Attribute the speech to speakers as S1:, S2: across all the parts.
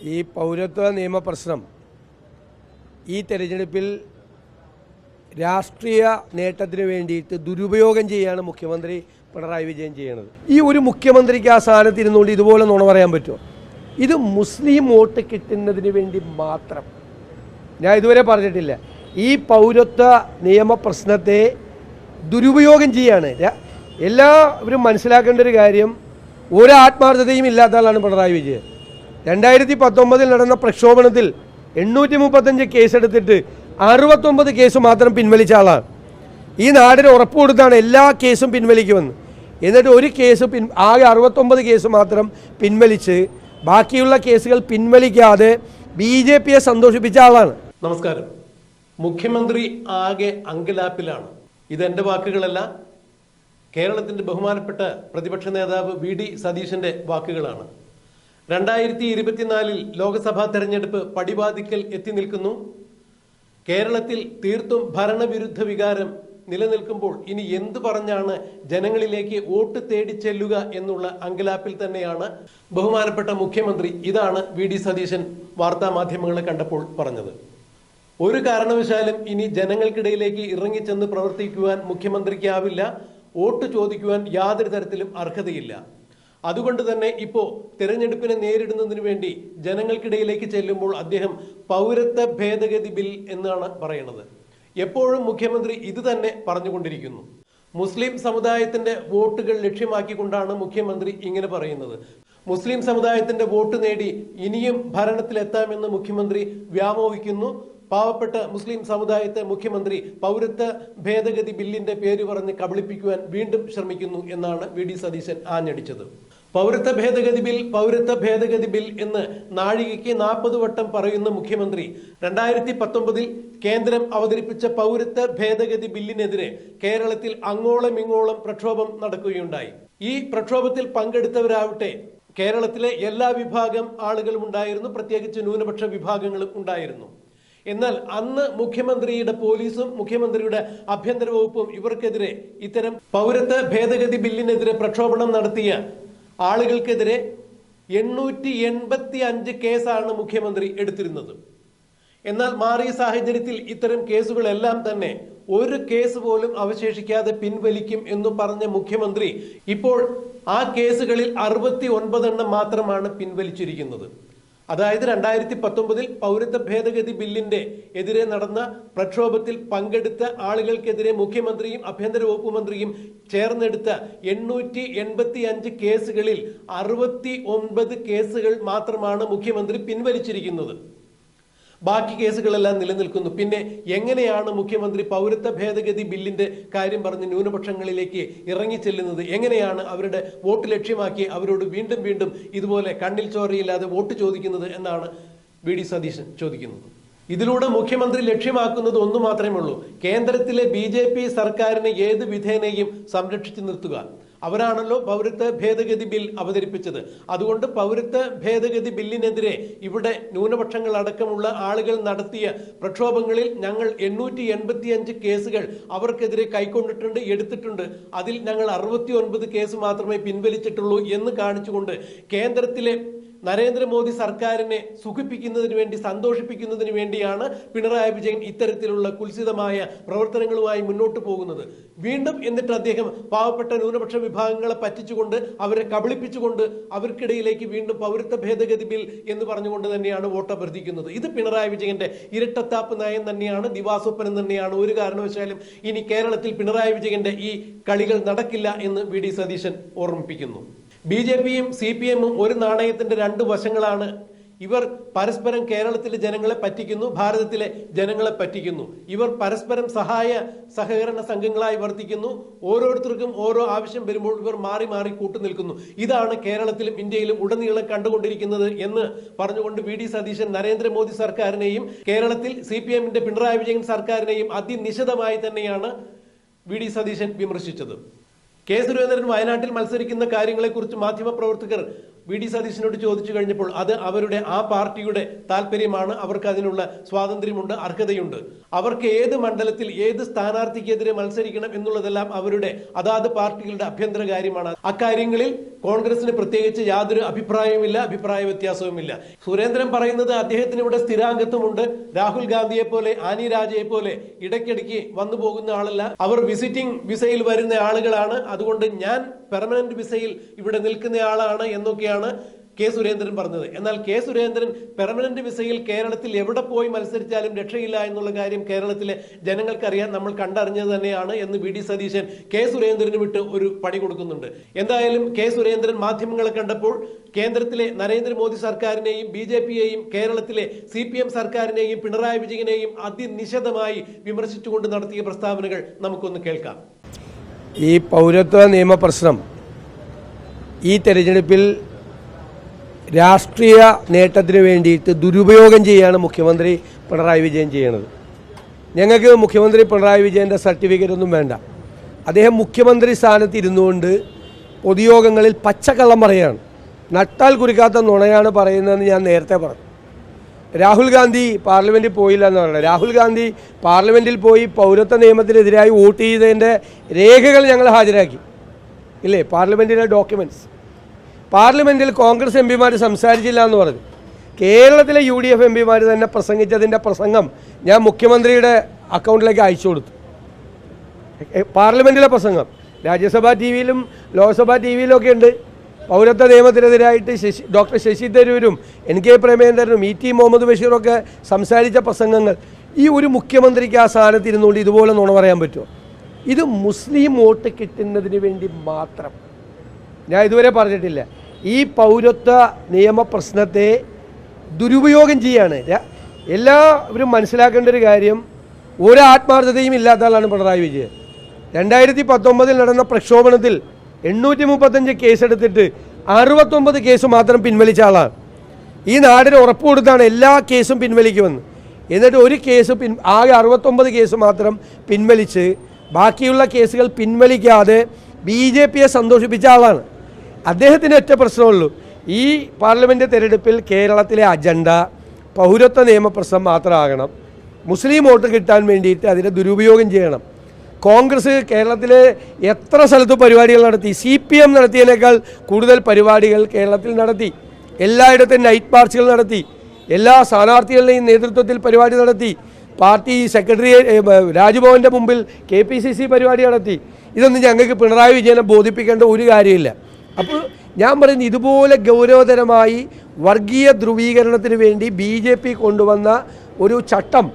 S1: ഈ പൗരത്വ നിയമ പ്രശ്നം ഈ തെരഞ്ഞെടുപ്പിൽ രാഷ്ട്രീയ നേട്ടത്തിന് വേണ്ടിയിട്ട് ദുരുപയോഗം ചെയ്യാണ് മുഖ്യമന്ത്രി പിണറായി വിജയൻ ചെയ്യുന്നത് ഈ ഒരു മുഖ്യമന്ത്രിക്ക് ആ സ്ഥാനത്ത് ഇരുന്നുകൊണ്ട് ഇതുപോലെ നുണ പറയാൻ പറ്റുമോ? ഇത് മുസ്ലിം വോട്ട് കിട്ടുന്നതിന് വേണ്ടി മാത്രം. ഞാൻ ഇതുവരെ പറഞ്ഞിട്ടില്ല. ഈ പൗരത്വ നിയമ പ്രശ്നത്തെ ദുരുപയോഗം ചെയ്യാണ്. എല്ലാവരും മനസ്സിലാക്കേണ്ട ഒരു കാര്യം ഒരു ആത്മാർത്ഥതയും ഇല്ലാത്ത ആളാണ് പിണറായി വിജയൻ. രണ്ടായിരത്തി പത്തൊമ്പതിൽ നടന്ന പ്രക്ഷോഭണത്തിൽ എണ്ണൂറ്റി മുപ്പത്തഞ്ച് കേസെടുത്തിട്ട് അറുപത്തൊമ്പത് കേസ് മാത്രം പിൻവലിച്ച ആളാണ്. ഈ നാടിന് ഉറപ്പ് കൊടുത്താണ് എല്ലാ കേസും പിൻവലിക്കുമെന്ന്. എന്നിട്ട് ഒരു കേസ് പിൻ ആകെ അറുപത്തൊമ്പത് കേസ് മാത്രം പിൻവലിച്ച് ബാക്കിയുള്ള കേസുകൾ പിൻവലിക്കാതെ ബി ജെ പിയെ സന്തോഷിപ്പിച്ച ആളാണ്.
S2: നമസ്കാരം. മുഖ്യമന്ത്രി ആകെ അങ്കലാപ്പിലാണ്. ഇത് ഇതെന്റെ വാക്കുകളല്ല കേരളത്തിന്റെ ബഹുമാനപ്പെട്ട പ്രതിപക്ഷ നേതാവ് വി ഡി സതീശന്റെ വാക്കുകളാണ്. രണ്ടായിരത്തി ഇരുപത്തിനാലിൽ ലോക്സഭാ തെരഞ്ഞെടുപ്പ് പടിവാതിക്കൽ എത്തി നിൽക്കുന്നു. കേരളത്തിൽ തീർത്തും ഭരണവിരുദ്ധ വികാരം നിലനിൽക്കുമ്പോൾ ഇനി എന്തു പറഞ്ഞാണ് ജനങ്ങളിലേക്ക് വോട്ട് തേടി ചെല്ലുക എന്നുള്ള അങ്കലാപ്പിൽ തന്നെയാണ് ബഹുമാനപ്പെട്ട മുഖ്യമന്ത്രി. ഇതാണ് വി ഡി സതീശൻ വാർത്താ മാധ്യമങ്ങളെ കണ്ടപ്പോൾ പറഞ്ഞത്. ഒരു കാരണവശാലും ഇനി ജനങ്ങൾക്കിടയിലേക്ക് ഇറങ്ങിച്ചെന്ന് പ്രവർത്തിക്കുവാൻ മുഖ്യമന്ത്രിക്കാവില്ല. വോട്ട് ചോദിക്കുവാൻ യാതൊരു തരത്തിലും അർഹതയില്ല. അതുകൊണ്ട് തന്നെ ഇപ്പോൾ തിരഞ്ഞെടുപ്പിനെ നേരിടുന്നതിന് വേണ്ടി ജനങ്ങൾക്കിടയിലേക്ക് ചെല്ലുമ്പോൾ അദ്ദേഹം പൗരത്വ ഭേദഗതി ബിൽ എന്നാണ് പറയുന്നത്. എപ്പോഴും മുഖ്യമന്ത്രി ഇത് തന്നെ പറഞ്ഞുകൊണ്ടിരിക്കുന്നു. മുസ്ലിം സമുദായത്തിന്റെ വോട്ടുകൾ ലക്ഷ്യമാക്കിക്കൊണ്ടാണ് മുഖ്യമന്ത്രി ഇങ്ങനെ പറയുന്നത്. മുസ്ലിം സമുദായത്തിന്റെ വോട്ട് നേടി ഇനിയും ഭരണത്തിലെത്താമെന്ന് മുഖ്യമന്ത്രി വ്യാമോഹിക്കുന്നു. പാവപ്പെട്ട മുസ്ലിം സമുദായത്തെ മുഖ്യമന്ത്രി പൗരത്വ ഭേദഗതി ബില്ലിന്റെ പേര് പറഞ്ഞ് കബളിപ്പിക്കുവാൻ വീണ്ടും ശ്രമിക്കുന്നു എന്നാണ് വി ഡി സതീശൻ ആഞ്ഞടിച്ചത്. പൗരത്വ ഭേദഗതി ബിൽ പൗരത്വ ഭേദഗതി ബിൽ എന്ന് നാഴികയ്ക്ക് നാൽപ്പത് വട്ടം പറയുന്ന മുഖ്യമന്ത്രി രണ്ടായിരത്തി പത്തൊമ്പതിൽ കേന്ദ്രം അവതരിപ്പിച്ച പൗരത്വ ഭേദഗതി ബില്ലിനെതിരെ കേരളത്തിൽ അങ്ങോളം ഇങ്ങോളം പ്രക്ഷോഭം നടക്കുകയുണ്ടായി. ഈ പ്രക്ഷോഭത്തിൽ പങ്കെടുത്തവരാവട്ടെ കേരളത്തിലെ എല്ലാ വിഭാഗം ആളുകളും ഉണ്ടായിരുന്നു പ്രത്യേകിച്ച് ന്യൂനപക്ഷ വിഭാഗങ്ങളും ഉണ്ടായിരുന്നു. എന്നാൽ അന്ന് മുഖ്യമന്ത്രിയുടെ പോലീസും മുഖ്യമന്ത്രിയുടെ ആഭ്യന്തര വകുപ്പും ഇവർക്കെതിരെ ഇത്തരം പൗരത്വ ഭേദഗതി ബില്ലിനെതിരെ പ്രക്ഷോഭണം നടത്തിയ ആളുകൾക്കെതിരെ എണ്ണൂറ്റി എൺപത്തി അഞ്ച് കേസാണ് മുഖ്യമന്ത്രി എടുത്തിരുന്നത്. എന്നാൽ മാറിയ സാഹചര്യത്തിൽ ഇത്തരം കേസുകളെല്ലാം തന്നെ ഒരു കേസ് പോലും അവശേഷിക്കാതെ പിൻവലിക്കും എന്ന് പറഞ്ഞ മുഖ്യമന്ത്രി ഇപ്പോൾ ആ കേസുകളിൽ അറുപത്തി ഒൻപതെണ്ണം മാത്രമാണ് പിൻവലിച്ചിരിക്കുന്നത്. അതായത് രണ്ടായിരത്തി പത്തൊമ്പതിൽ പൗരത്വ ഭേദഗതി ബില്ലിന്റെ എതിരെ നടന്ന പ്രക്ഷോഭത്തിൽ പങ്കെടുത്ത ആളുകൾക്കെതിരെ മുഖ്യമന്ത്രിയും ആഭ്യന്തര വകുപ്പ് മന്ത്രിയും ചേർന്നെടുത്ത എണ്ണൂറ്റി എൺപത്തി അഞ്ച് കേസുകളിൽ അറുപത്തി ഒൻപത് കേസുകൾ മാത്രമാണ് മുഖ്യമന്ത്രി പിൻവലിച്ചിരിക്കുന്നത്. ബാക്കി കേസുകളെല്ലാം നിലനിൽക്കുന്നു. പിന്നെ എങ്ങനെയാണ് മുഖ്യമന്ത്രി പൗരത്വ ഭേദഗതി ബില്ലിന്റെ കാര്യം പറഞ്ഞ് ന്യൂനപക്ഷങ്ങളിലേക്ക് ഇറങ്ങിച്ചെല്ലുന്നത്? എങ്ങനെയാണ് അവരുടെ വോട്ട് ലക്ഷ്യമാക്കി അവരോട് വീണ്ടും വീണ്ടും ഇതുപോലെ കണ്ണിൽ ചോരയില്ലാതെ വോട്ട് ചോദിക്കുന്നത് എന്നാണ് വി ഡി സതീശൻ ചോദിക്കുന്നത്. ഇതിലൂടെ മുഖ്യമന്ത്രി ലക്ഷ്യമാക്കുന്നത് ഒന്നു മാത്രമേ ഉള്ളൂ. കേന്ദ്രത്തിലെ ബി സർക്കാരിനെ ഏത് വിധേനയും സംരക്ഷിച്ചു നിർത്തുക. അവരാണല്ലോ പൗരത്വ ഭേദഗതി ബിൽ അവതരിപ്പിച്ചത്. അതുകൊണ്ട് പൗരത്വ ഭേദഗതി ബില്ലിനെതിരെ ഇവിടെ ന്യൂനപക്ഷങ്ങൾ അടക്കമുള്ള ആളുകൾ നടത്തിയ പ്രക്ഷോഭങ്ങളിൽ ഞങ്ങൾ എണ്ണൂറ്റി എൺപത്തിയഞ്ച് കേസുകൾ അവർക്കെതിരെ കൈക്കൊണ്ടിട്ടുണ്ട് എടുത്തിട്ടുണ്ട്. അതിൽ ഞങ്ങൾ അറുപത്തി ഒൻപത് കേസ് മാത്രമേ പിൻവലിച്ചിട്ടുള്ളൂ എന്ന് കാണിച്ചുകൊണ്ട് കേന്ദ്രത്തിലെ നരേന്ദ്രമോദി സർക്കാരിനെ സുഖിപ്പിക്കുന്നതിന് വേണ്ടി സന്തോഷിപ്പിക്കുന്നതിന് വേണ്ടിയാണ് പിണറായി വിജയൻ ഇത്തരത്തിലുള്ള കുൽസിതമായ പ്രവർത്തനങ്ങളുമായി മുന്നോട്ട് പോകുന്നത്. വീണ്ടും എന്നിട്ട് അദ്ദേഹം പാവപ്പെട്ട ന്യൂനപക്ഷ വിഭാഗങ്ങളെ പറ്റിച്ചുകൊണ്ട് അവരെ കബളിപ്പിച്ചുകൊണ്ട് അവർക്കിടയിലേക്ക് വീണ്ടും പൗരത്വ ഭേദഗതി ബിൽ എന്ന് പറഞ്ഞുകൊണ്ട് തന്നെയാണ് വോട്ട് അഭ്യർത്ഥിക്കുന്നത്. ഇത് പിണറായി വിജയന്റെ ഇരട്ടത്താപ്പ് നയം തന്നെയാണ് ദിവാസ്വപ്നം തന്നെയാണ്. ഒരു കാരണവശാലും ഇനി കേരളത്തിൽ പിണറായി വിജയന്റെ ഈ കളികൾ നടക്കില്ല എന്ന് വി ഡി സതീശൻ ഓർമ്മിപ്പിക്കുന്നു. ബി ജെ പിയും സി പി എമ്മും ഒരു നാണയത്തിന്റെ രണ്ട് വശങ്ങളാണ്. ഇവർ പരസ്പരം കേരളത്തിലെ ജനങ്ങളെ പറ്റിക്കുന്നു ഭാരതത്തിലെ ജനങ്ങളെ പറ്റിക്കുന്നു. ഇവർ പരസ്പരം സഹായ സഹകരണ സംഘങ്ങളായി വർത്തിക്കുന്നു. ഓരോരുത്തർക്കും ഓരോ ആവശ്യം വരുമ്പോൾ ഇവർ മാറി മാറി കൂട്ടുനിൽക്കുന്നു ഇതാണ് കേരളത്തിലും ഇന്ത്യയിലും ഉടനീളം കണ്ടുകൊണ്ടിരിക്കുന്നത് എന്ന് പറഞ്ഞുകൊണ്ട് വി ഡി സതീശൻ നരേന്ദ്രമോദി സർക്കാരിനെയും കേരളത്തിൽ സി പി എമ്മിന്റെ പിണറായി വിജയൻ സർക്കാരിനെയും അതിനിശിതമായി തന്നെയാണ് വി ഡി സതീശൻ വിമർശിച്ചത്. കെ സുരേന്ദ്രൻ വയനാട്ടിൽ മത്സരിക്കുന്ന കാര്യങ്ങളെക്കുറിച്ച് മാധ്യമപ്രവർത്തകർ വി ഡി സതീശനോട് ചോദിച്ചു കഴിഞ്ഞപ്പോൾ അത് അവരുടെ ആ പാർട്ടിയുടെ താല്പര്യമാണ് അവർക്ക് അതിനുള്ള സ്വാതന്ത്ര്യമുണ്ട് അർഹതയുണ്ട്. അവർക്ക് ഏത് മണ്ഡലത്തിൽ ഏത് സ്ഥാനാർത്ഥിക്കെതിരെ മത്സരിക്കണം എന്നുള്ളതെല്ലാം അവരുടെ അതാത് പാർട്ടികളുടെ അഭ്യന്തര കാര്യമാണ്. അക്കാര്യങ്ങളിൽ കോൺഗ്രസിന് പ്രത്യേകിച്ച് യാതൊരു അഭിപ്രായവുമില്ല അഭിപ്രായ വ്യത്യാസവുമില്ല. സുരേന്ദ്രൻ പറയുന്നത് അദ്ദേഹത്തിന് ഇവിടെ സ്ഥിരാംഗത്വമുണ്ട്. രാഹുൽ ഗാന്ധിയെ പോലെ ആനി രാജയെ പോലെ ഇടയ്ക്കിടയ്ക്ക് വന്നു പോകുന്ന ആളല്ല. അവർ വിസിറ്റിംഗ് വിസയിൽ വരുന്ന ആളുകളാണ്. അതുകൊണ്ട് ഞാൻ പെർമനന്റ് വിസയിൽ ഇവിടെ നിൽക്കുന്നയാളാണ് എന്നൊക്കെയാണ് കെ സുരേന്ദ്രൻ പറഞ്ഞത്. എന്നാൽ കെ സുരേന്ദ്രൻ പെർമനന്റ് വിസയിൽ കേരളത്തിൽ എവിടെ പോയി മത്സരിച്ചാലും രക്ഷയില്ല എന്നുള്ള കാര്യം കേരളത്തിലെ ജനങ്ങൾക്കറിയാൻ നമ്മൾ കണ്ടറിഞ്ഞത് തന്നെയാണ് എന്ന് വി ഡി സതീശൻ കെ സുരേന്ദ്രന് വിട്ട് ഒരു പടി കൊടുക്കുന്നുണ്ട്. എന്തായാലും കെ സുരേന്ദ്രൻ മാധ്യമങ്ങളെ കണ്ടപ്പോൾ കേന്ദ്രത്തിലെ നരേന്ദ്രമോദി സർക്കാരിനെയും ബി ജെ പിയെയും കേരളത്തിലെ സി പി എം സർക്കാരിനെയും പിണറായി വിജയനെയും അതിനിശിതമായി വിമർശിച്ചുകൊണ്ട് നടത്തിയ പ്രസ്താവനകൾ നമുക്കൊന്ന് കേൾക്കാം.
S1: ഈ പൗരത്വ നിയമ പ്രശ്നം ഈ തെരഞ്ഞെടുപ്പിൽ രാഷ്ട്രീയ നേട്ടത്തിന് വേണ്ടിയിട്ട് ദുരുപയോഗം ചെയ്യാണ് മുഖ്യമന്ത്രി പിണറായി വിജയൻ ചെയ്യണത്. ഞങ്ങൾക്ക് മുഖ്യമന്ത്രി പിണറായി വിജയന്റെ സർട്ടിഫിക്കറ്റ് ഒന്നും വേണ്ട. അദ്ദേഹം മുഖ്യമന്ത്രി സ്ഥാനത്ത് ഇരുന്നുകൊണ്ട് പൊതുയോഗങ്ങളിൽ പച്ചക്കള്ളം പറയുകയാണ്. നട്ടാൽ കുരുക്കാത്ത നുണയാണ് പറയുന്നതെന്ന് ഞാൻ നേരത്തെ പറഞ്ഞു. രാഹുൽ ഗാന്ധി പാർലമെന്റിൽ പോയില്ല എന്ന് പറയുന്നത്. രാഹുൽ ഗാന്ധി പാർലമെന്റിൽ പോയി പൗരത്വ നിയമത്തിനെതിരായി വോട്ട് ചെയ്തതിന്റെ രേഖകൾ ഞങ്ങൾ ഹാജരാക്കി. ഇല്ലേ? പാർലമെന്റിലെ ഡോക്യുമെന്റ്സ് പാർലമെന്റിൽ കോൺഗ്രസ് എം പിമാർ സംസാരിച്ചില്ല എന്ന് പറഞ്ഞു. കേരളത്തിലെ യു ഡി എഫ് എം പിമാർ തന്നെ പ്രസംഗിച്ചതിന്റെ പ്രസംഗം ഞാൻ മുഖ്യമന്ത്രിയുടെ അക്കൗണ്ടിലേക്ക് അയച്ചു കൊടുത്തു. പാർലമെന്റിലെ പ്രസംഗം. രാജ്യസഭാ ടി വിയിലും ലോക്സഭാ ടി വിയിലും ഒക്കെ ഉണ്ട്. പൗരത്വ നിയമത്തിനെതിരായിട്ട് ശശി ഡോക്ടർ ശശി തരൂരും എൻ കെ പ്രേമേന്ദ്രനും ഇ ടി മുഹമ്മദ് ബഷീറൊക്കെ സംസാരിച്ച പ്രസംഗങ്ങൾ ഈ ഒരു മുഖ്യമന്ത്രിക്ക് ആ സ്ഥാനത്ത് ഇരുന്നുകൊണ്ട് ഇതുപോലെ നുണ പറയാൻ പറ്റുമോ? ഇത് മുസ്ലിം വോട്ട് കിട്ടുന്നതിന് വേണ്ടി മാത്രം. ഞാൻ ഇതുവരെ പറഞ്ഞിട്ടില്ല. ഈ പൗരത്വ നിയമ പ്രശ്നത്തെ ദുരുപയോഗം ചെയ്യാണ്. എല്ലാവരും മനസ്സിലാക്കേണ്ട ഒരു കാര്യം ഒരു ആത്മാർത്ഥതയും ഇല്ലാത്ത ആളാണ് പിണറായി വിജയൻ. രണ്ടായിരത്തി പത്തൊമ്പതിൽ നടന്ന പ്രക്ഷോഭണത്തിൽ എണ്ണൂറ്റി മുപ്പത്തഞ്ച് കേസെടുത്തിട്ട് അറുപത്തൊമ്പത് കേസ് മാത്രം പിൻവലിച്ച ആളാണ്. ഈ നാടിന് ഉറപ്പ് കൊടുത്താണ് എല്ലാ കേസും പിൻവലിക്കുമെന്ന്. എന്നിട്ട് ഒരു കേസ് പിൻ ആകെ അറുപത്തൊമ്പത് കേസ് മാത്രം പിൻവലിച്ച് ബാക്കിയുള്ള കേസുകൾ പിൻവലിക്കാതെ ബി ജെ പിയെ സന്തോഷിപ്പിച്ച ആളാണ്. അദ്ദേഹത്തിന് ഒറ്റ പ്രശ്നമുള്ളൂ. ഈ പാർലമെന്റ് തിരഞ്ഞെടുപ്പിൽ കേരളത്തിലെ അജണ്ട പൗരത്വ നിയമപ്രശ്നം മാത്രമാകണം. മുസ്ലിം വോട്ട് കിട്ടാൻ വേണ്ടിയിട്ട് അതിനെ ദുരുപയോഗം ചെയ്യണം. കോൺഗ്രസ് കേരളത്തിൽ എത്ര സ്ഥലത്ത് പരിപാടികൾ നടത്തി? സി പി എം നടത്തിയതിനേക്കാൾ കൂടുതൽ പരിപാടികൾ കേരളത്തിൽ നടത്തി. എല്ലായിടത്തും നൈറ്റ് മാർച്ചുകൾ നടത്തി. എല്ലാ സ്ഥാനാർത്ഥികളുടെയും നേതൃത്വത്തിൽ പരിപാടി നടത്തി. പാർട്ടി സെക്രട്ടറി രാജ്ഭവന്റെ മുമ്പിൽ കെ പി സി സി പരിപാടി നടത്തി. ഇതൊന്നും ഞങ്ങൾക്ക് പിണറായി വിജയനെ ബോധിപ്പിക്കേണ്ട ഒരു കാര്യമില്ല. അപ്പോൾ ഞാൻ പറയുന്നത് ഇതുപോലെ ഗൗരവതരമായി വർഗീയ ധ്രുവീകരണത്തിന് വേണ്ടി ബി കൊണ്ടുവന്ന ഒരു ചട്ടം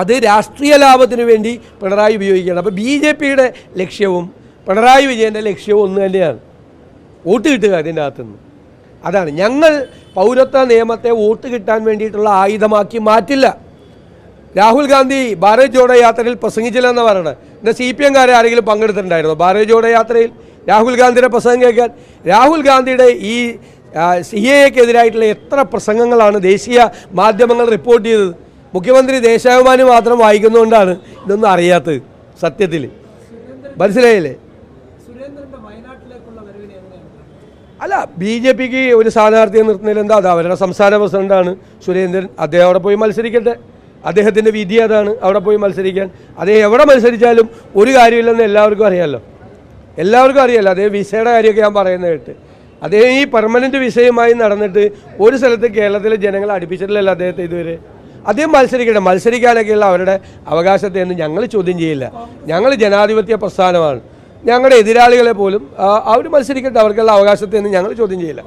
S1: അത് രാഷ്ട്രീയ ലാഭത്തിന് വേണ്ടി പിണറായി ഉപയോഗിക്കുകയാണ്. അപ്പോൾ ബി ജെ പിയുടെ ലക്ഷ്യവും പിണറായി വിജയന്റെ ലക്ഷ്യവും ഒന്ന് തന്നെയാണ്. വോട്ട് കിട്ടുക അതിന്റെ അകത്തുനിന്ന് അതാണ്. ഞങ്ങൾ പൗരത്വ നിയമത്തെ വോട്ട് കിട്ടാൻ വേണ്ടിയിട്ടുള്ള ആയുധമാക്കി മാറ്റില്ല. രാഹുൽ ഗാന്ധി ഭാരത് ജോഡോ യാത്രയിൽ പ്രസംഗിച്ചില്ലെന്ന് പറയണത്. എന്നാൽ സി പി എംകാരെ ആരെങ്കിലും പങ്കെടുത്തിട്ടുണ്ടായിരുന്നോ ഭാരത് ജോഡോ യാത്രയിൽ? രാഹുൽ ഗാന്ധിയുടെ പ്രസംഗം കേൾക്കാൻ. രാഹുൽ ഗാന്ധിയുടെ ഈ സി എക്കെതിരായിട്ടുള്ള എത്ര പ്രസംഗങ്ങളാണ് ദേശീയ മാധ്യമങ്ങൾ റിപ്പോർട്ട് ചെയ്തത്? മുഖ്യമന്ത്രി ദേശാഭിമാനി മാത്രം വായിക്കുന്നതുകൊണ്ടാണ് ഇതൊന്നും അറിയാത്തത് സത്യത്തിൽ മനസ്സിലായില്ലേ? അല്ല ബി ജെ പിക്ക് ഒരു സ്ഥാനാർത്ഥിയെ നിർത്തുന്നതിൽ എന്താ അത്? അവരുടെ സംസ്ഥാന പ്രസിഡന്റാണ് സുരേന്ദ്രൻ. അദ്ദേഹം അവിടെ പോയി മത്സരിക്കട്ടെ. അദ്ദേഹത്തിന്റെ വിധി അതാണ് അവിടെ പോയി മത്സരിക്കാൻ. അദ്ദേഹം എവിടെ മത്സരിച്ചാലും ഒരു കാര്യമില്ലെന്ന് എല്ലാവർക്കും അറിയാമല്ലോ എല്ലാവർക്കും അറിയാമല്ലോ അദ്ദേഹം വിസയുടെ കാര്യമൊക്കെ ഞാൻ പറയുന്നത് കേട്ട്. അദ്ദേഹം ഈ പെർമനന്റ് വിസയുമായി നടന്നിട്ട് ഒരു സ്ഥലത്ത് കേരളത്തിലെ ജനങ്ങളെ അടുപ്പിച്ചിട്ടില്ലല്ലോ അദ്ദേഹത്തെ ഇതുവരെ. അദ്ദേഹം മത്സരിക്കട്ടെ. മത്സരിക്കാനൊക്കെയുള്ള അവരുടെ അവകാശത്തെ ഒന്നും ഞങ്ങൾ ചോദ്യം ചെയ്യില്ല. ഞങ്ങൾ ജനാധിപത്യ പ്രസ്ഥാനമാണ്. ഞങ്ങളുടെ എതിരാളികളെ പോലും അവർ മത്സരിക്കട്ടെ. അവർക്കുള്ള അവകാശത്തെ ഒന്നും ഞങ്ങൾ ചോദ്യം ചെയ്യില്ല.